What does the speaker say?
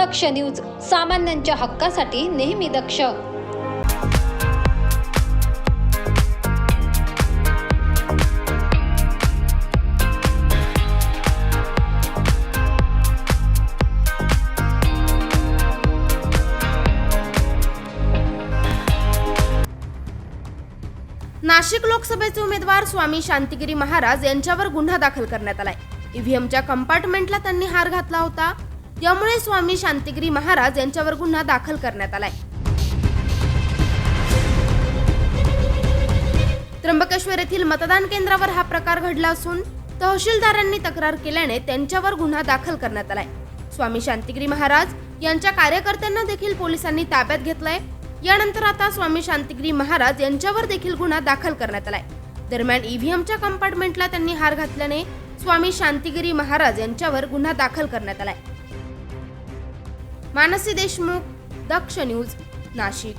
दक्ष news सामान्यांच्या हक्कासाठी नेहमी दक्ष. नाशिक लोकसभेचे उमेदवार स्वामी शांतिगिरी महाराज यांच्यावर गुन्हा दाखल करण्यात आलाय. ईव्हीएमच्या कंपार्टमेंटला त्यांनी हार घातला होता. यामुळे स्वामी शांतिगिरी महाराज यांच्यावर गुन्हा दाखल करण्यात आलाय. त्र्यंबकेश्वर येथील मतदान केंद्रावर हा प्रकार घडला असून तहसीलदारांनी तक्रार केल्याने त्यांच्यावर गुन्हा दाखल करण्यात आलाय. स्वामी शांतिगिरी महाराज यांच्या कार्यकर्त्यांना देखील पोलिसांनी ताब्यात घेतलंय. यानंतर आता स्वामी शांतिगिरी महाराज यांच्यावर देखील गुन्हा दाखल करण्यात आलाय. दरम्यान ईव्हीएमच्या कंपार्टमेंटला त्यांनी हार घातल्याने स्वामी शांतिगिरी महाराज यांच्यावर गुन्हा दाखल करण्यात आलाय. मानसी देशमुख दक्ष न्यूज नाशिक.